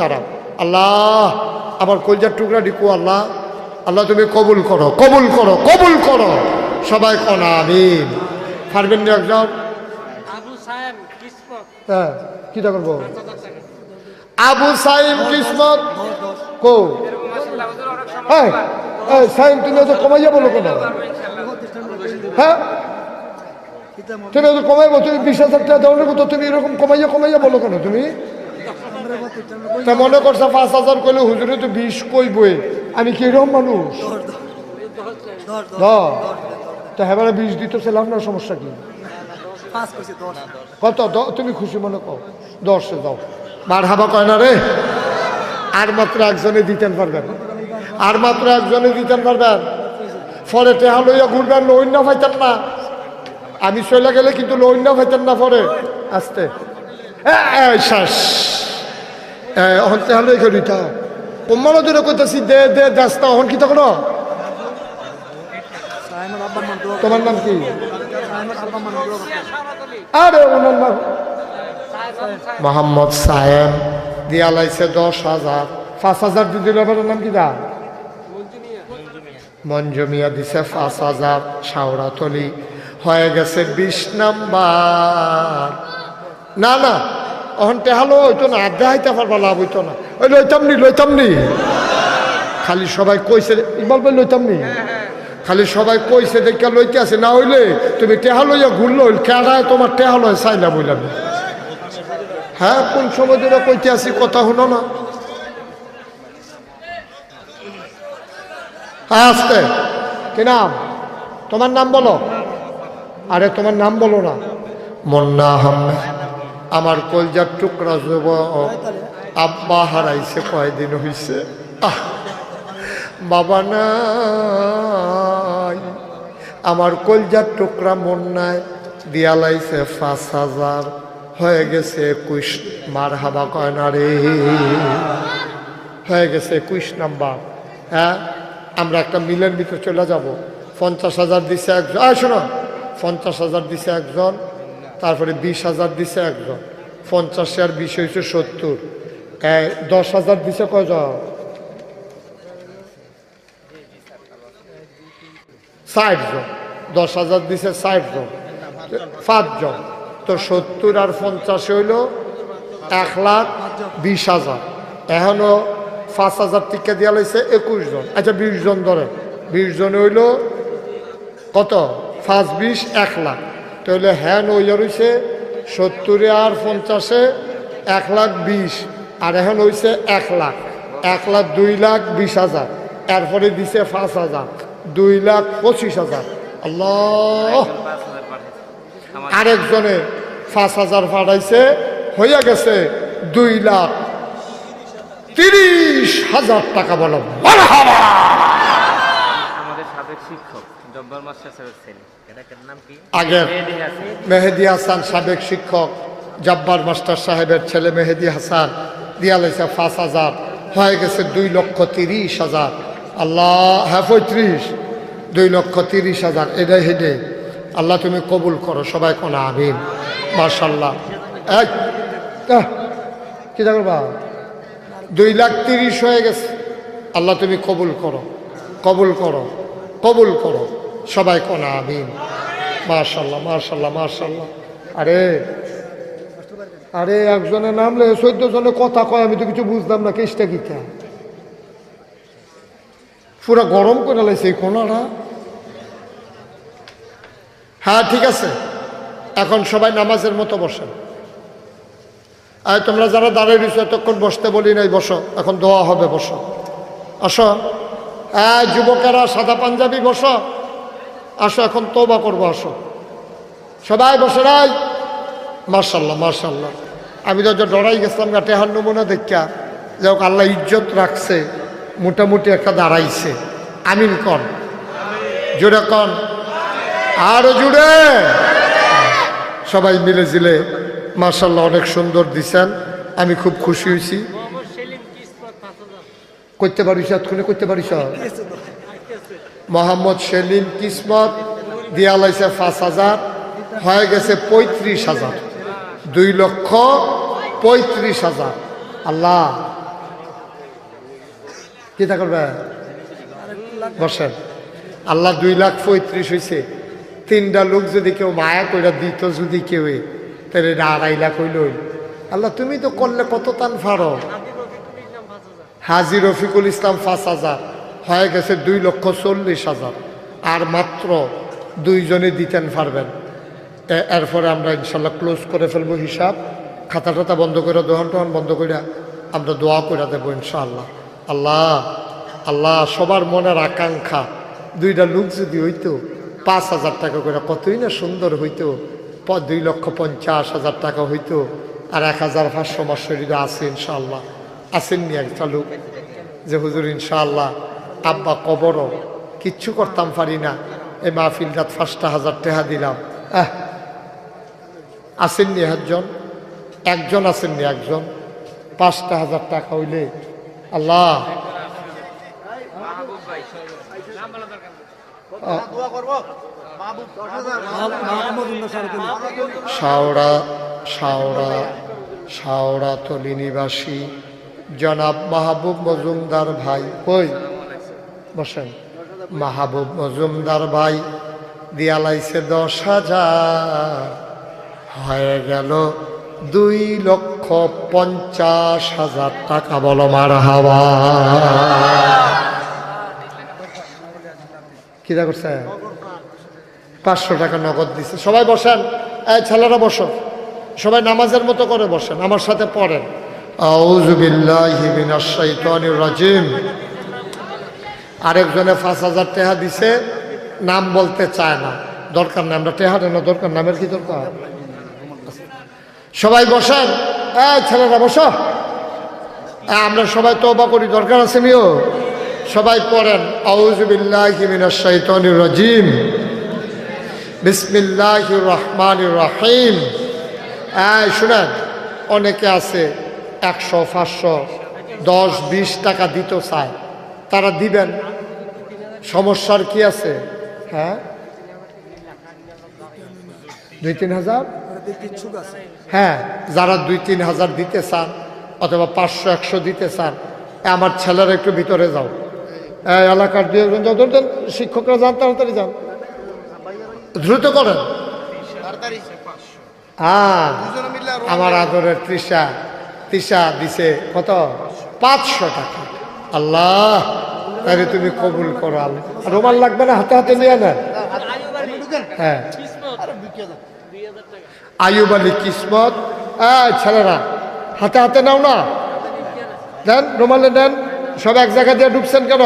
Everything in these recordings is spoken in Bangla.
দাঁড়াও। আল্লাহ আমার কলজার টুকরা ডিকু আল্লাহ। আল্লাহ তুমি কবুল করো কবুল করো কবুল করো। সবাই কনা আমিন। পারবেন না একজন? হ্যাঁ কি করব? আবু সাইম কিসমত? কো? হ্যাঁ সাইম তুমি তো কমাইয়া বলো কেন? হ্যাঁ? তুমি তো কমাইবো তুমি বিশ হাজার টাকা দেওয়ার মতো তুমি এরকম কমাইয়া কমাইয়া বলো কেন তুমি? তা মনে করছ পাঁচ হাজার কইলে হুজুরে তো বিশ কইবই। আমি কি এরকম মানুষ? তা হ্যাঁ বিশ দিতেছিলাম না সমস্যা কি? কত? তুমি খুশি মনে কর। দশে দাও। মার হাবা কয় না রে? আর মাত্র একজনে দিতেন পারবেন। আর মাত্র একজনে দিতেন পারবেন। পরে টেহা লইয়া ঘুরবেন লইন না পাইতেন না। আমি চলে গেলে কিন্তু লইন না পাইতেন না পরে। আসতে। শ্বাস অহন দে দে নাম কি? নাম মোহাম্মদ সাহেব দিয়া লাইছে দশ হাজার পাঁচ হাজার দিদি নাম কি দা মঞ্জু মিয়া দিছে পাঁচ হাজার শাওড়াতলি হয়ে গেছে বিশ নাম্বার না না। অহন টেহালো হইতো না আড্ডা হাইতে পারবা লাভ হইতো না। ওই লইতাম নি লইতাম নি খালি সবাই কইছে, ইকবাল ভাই লইতাম নি খালি সবাই কইছে দেখে লইতে আছে, না হইলে তুমি টেহা লইয়া ঘুরলো কেডায় তোমার টেহা লয় চাইলা বললাম হ্যাঁ কোন সময় ধরে কইতে আসি কথা হলো না। হ্যাঁ আসতে। কি নাম? তোমার নাম বলো? আরে, তোমার নাম বলো না। মন্না আহমেদ আমার কলজার টুকরা যুব আব্বা হারাইছে, কয়দিন হইছে। আহ, বাবা নাই। আমার কলজার টুকরা মন্নায় দিয়ালাইছে পাঁচ হাজার। হয়ে গেছে একুশ মার হাবা কয় না রে। হয়ে গেছে একুশ নাম্বার। হ্যাঁ আমরা একটা মিলের ভিতরে চলে যাব। পঞ্চাশ হাজার দিছে একজন আয় শোনো, পঞ্চাশ হাজার দিছে একজন তারপরে বিশ হাজার দিছে একজন। পঞ্চাশে আর বিশ হয়েছে সত্তর। দশ হাজার দিছে কয়জন? ষাট জন। দশ হাজার দিছে ষাট জন। পাঁচজন তো সত্তর আর পঞ্চাশ হইল এক লাখ বিশ হাজার। এখনও পাঁচ হাজার টিকা দিয়া লাইছে একুশ জন। আচ্ছা বিশ জন ধরে বিশ জন হইল কত? পাঁচ, বিশ, এক লাখ। তাহলে হ্যান হইয়া রয়েছে সত্তরে আর পঞ্চাশে এক লাখ বিশ, আর এখন হইছে এক লাখ। এক লাখ দুই লাখ বিশ হাজার, এরপরে দিছে পাঁচ হাজার, দুই লাখ পঁচিশ হাজার। আল্লাহ! আরেকজনে পাঁচ হাজার পাঠাইছে, হইয়া গেছে দুই লাখ তিরিশ হাজার টাকা বলো। আমাদের সাবেক শিক্ষক। মেহেদি হাসান। সাবেক শিক্ষক জব্বার মাস্টার সাহেবের ছেলে মেহেদি হাসান দিয়া লাইছে পাঁচ হাজার হয়ে গেছে দুই লক্ষ তিরিশ হাজার। আল্লাহ হ্যাঁ পঁয়ত্রিশ দুই লক্ষ তিরিশ হাজার এটাই হেডে আল্লাহ তুমি কবুল করো সবাই কোন আমিন। মার্শাল্লাহ এক কি করবা দুই লাখ তিরিশ হয়ে গেছে। আল্লাহ তুমি কবুল করো কবুল করো কবুল করো। সবাই কোন, আমিন। মার্শাল্লাহ মার্শাল্লাহ মার্শাল্লাহ আরে আরে, একজনে নামলে চোদ্দ জনে কথা কয়, আমি তো কিছু বুঝলাম না কেসটা কিটা পুরা গরম করে লাইছে এই কোনাটা। হ্যাঁ ঠিক আছে। এখন সবাই নামাজের মতো বসেন। আর তোমরা যারা দাঁড়িয়ে রয়েছো, এতক্ষণ বসতে বলি নাই, বসো। এখন দোয়া হবে, বসো। আসো। হ্যাঁ যুবকেরা সাদা পাঞ্জাবি বসো। আসো এখন তোবা করব আসো। সবাই বসে রাই মার্শাল্লাহ মার্শাল্লাহ আমি তো যে ডরাই গেছিলাম গা টেহার নমুনা দেখা যে হোক আল্লাহ ইজ্জত রাখছে মোটামুটি একটা দাঁড়াইছে। আমিন কন। জুড়ে কন। আরও জুড়ে সবাই মিলে জিলে। মার্শাল্লাহ অনেক সুন্দর দিছেন। আমি খুব খুশি হয়েছি করতে পারিস এতক্ষণে করতে পারিস? মোহাম্মদ সেলিম কিসমত, দিয়া লাইছে পাঁচ হাজার, হয়ে গেছে পঁয়ত্রিশ হাজার। দুই লক্ষ পঁয়ত্রিশ হাজার। আল্লাহ। কিতা করবে? বসেন। আল্লাহ দুই লাখ পঁয়ত্রিশ হয়েছে তিনটা লোক যদি কেউ মায়া কইরা দিত যদি কেউ, তাহলে আড়াই লাখ হইল। আল্লাহ, তুমি তো করলে কত টান ফারো? হাজি রফিকুল ইসলাম পাঁচ হাজার। হয়ে গেছে দুই লক্ষ চল্লিশ হাজার। আর মাত্র দুইজনে দিতেন পারবেন। এরপরে আমরা ইনশাল্লাহ ক্লোজ করে ফেলব হিসাব। খাতা টাতা বন্ধ করে দোকান টোহান বন্ধ করে আমরা দোয়া করে দেবো ইনশাআল্লাহ। আল্লাহ আল্লাহ, সবার মনের আকাঙ্ক্ষা। দুইটা লোক যদি হইতো, পাঁচ হাজার টাকা করে কতই না সুন্দর হইতো। দুই লক্ষ পঞ্চাশ হাজার টাকা হইতো। আর এক হাজার পাঁচশো মাসরিরা আছে ইনশাআল্লাহ। আসেননি একটা লোক যে হুজুর ইনশাআল্লাহ আব্বা কবরও, কিচ্ছু করতাম পারি না। এই মাহফিলটাত পাঁচটা হাজার টেহা দিলাম। আসেননি একজন? একজন আসেননি একজন? পাঁচটা হাজার টাকা হইলে আল্লাহ। শাওড়া শাওড়া শাওড়া তলি নিবাসী। জনাব মাহবুব মজুমদার ভাই, কই? বসেন। মাহবুব মজুমদার ভাই দিয়ালাইছে দশ হাজার। হয়ে গেল দুই লক্ষ পঞ্চাশ হাজার টাকা বলো মার হাওয়া। কিরা করছে? পাঁচশো টাকা নগদ দিছে। সবাই বসেন। এই ছেলেরা বসো। সবাই নামাজের মতো করে বসেন। আমার সাথে পড়েন। আউজুবিল্লাহি রাজিম। আরেকজনে পাঁচ হাজার টেহা দিছে, নাম বলতে চায় না। দরকার না আমরা টেহা না, দরকার নামের কি দরকার? সবাই বসেন। এই ছেলেরা, বসো। আমরা সবাই তওবা করি, দরকার আছে মিও? সবাই পড়েন। আউজুবিল্লাহি মিনাশ শাইতানির রাজিম। বিসমিল্লাহির রহমানির রহিম। এই, শুনেন, অনেকে আছে একশো, পাঁচশো, দশ, বিশ টাকা দিতে চায়। তারা দিবেন। সমস্যার কি আছে? হ্যাঁ? দুই তিন হাজার? হ্যাঁ যারা দুই তিন হাজার দিতে চান অথবা পাঁচশো একশো দিতে চান আমার ছেলেরা একটু ভিতরে যাও। এলাকার ধরুন, ধরুন, শিক্ষকরা যান তাড়াতাড়ি যান। দ্রুত করেন। হ্যাঁ আমার আদরের তৃষা তৃষা দিছে কত? পাঁচশো টাকা। আল্লাহ! তাহলে তুমি কবুল করো আল্লাহ। রোমাল লাগবে না, হাতে হাতে নিয়ে নেন হ্যাঁ। আয়ুব আলী কিসমত। ছেলেরা, হাতে হাতে নাও না। দেন, রোমালে দেন। সব এক জায়গা দিয়ে ঢুকছেন কেন?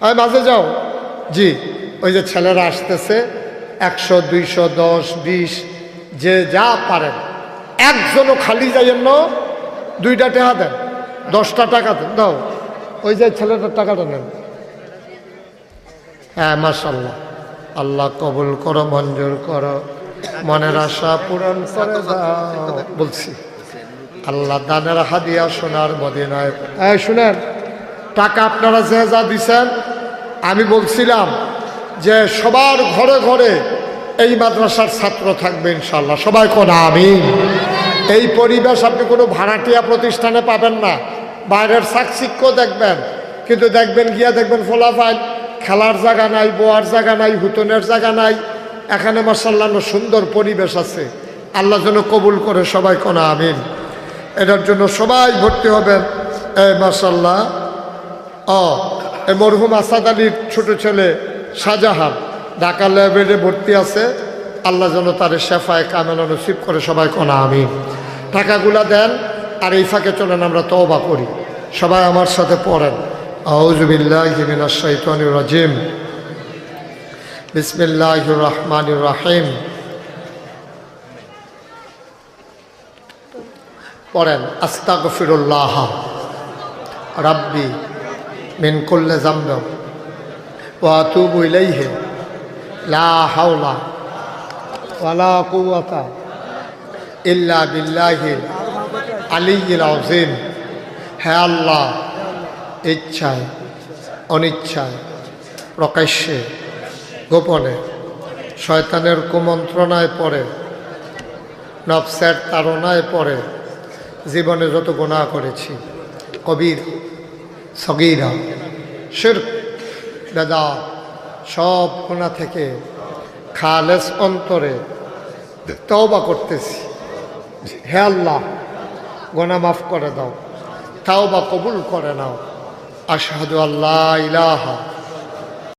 হয় মাঝে যাও। জি, ওই যে ছেলেরা আসতেছে, একশো, দুইশো, দশ, বিশ, যে যা পারেন। একজনও খালি যাইয়েন দুইটা টাকা দেন। দশটা টাকা দেন। দাও। ওই যে ছেলেটার টাকাটা নেন। হ্যাঁ মাসাল্লাহ আল্লাহ কবুল করো মঞ্জুর করো। মনের আশা পূরণ করে দাও। বলছি আল্লাহ দানের হাদিয়া সোনার মদিনায় হ্যাঁ শুনেন। টাকা আপনারা যে যা দিছেন আমি বলছিলাম যে সবার ঘরে ঘরে এই মাদ্রাসার ছাত্র থাকবে ইনশাল্লাহ সবাই কোন আমি এই পরিবেশ আপনি কোনো ভাড়াটিয়া প্রতিষ্ঠানে পাবেন না। বাইরের চাকচিক্য দেখবেন, কিন্তু দেখবেন গিয়া দেখবেন ফলাফাইল খেলার জায়গা নাই, বোয়ার জায়গা নাই, হুতনের জায়গা নাই, এখানে মার্শাল্লাহ সুন্দর পরিবেশ আছে। আল্লাহ যেন কবুল করে সবাই কোন, আমিন। এটার জন্য সবাই ভর্তি হবেন। এ মার্শাল্লাহ ও এ মরহুম আসাদ আলীর ছোট ছেলে শাহজাহান, ঢাকা ল্যাবেডে ভর্তি আছে। আল্লাহ যেন তার শেফায় কামেলা নসিব করে সবাই কোনা আমি টাকাগুলা দেন। আর এই ফাঁকে চলেন, আমরা তওবা করি। সবাই আমার সাথে পড়েন। আউজবিল্লাহিমিনাশাইতানির রাজিম। বিসমিল্লাহির রহমানির রহিম। পড়েন, আস্তাগফিরুল্লাহ। রাব্বি মিন কুল্লে জাম্ব ওয়াতুবু ইলাইহি। লা হাওলা ওয়ালা কুওয়াতা ইল্লা বিল্লাহি। আলিয়্যিল আযীম। হে আল্লাহ, ইচ্ছায়, অনিচ্ছায়, প্রকাশ্যে, গোপনে, শয়তানের কুমন্ত্রণায় পড়ে, নফসের তাড়নায় পড়ে, জীবনে যত গুণা করেছি, কবির, সগিরা, শির্ক বেদা সব কোনা থেকে খালেস অন্তরে তওবা করতেছি। হে আল্লাহ গোনা মাফ করে দাও তাও বা কবুল করে নাও। আশাহাদু আল্লাহ ইলাহা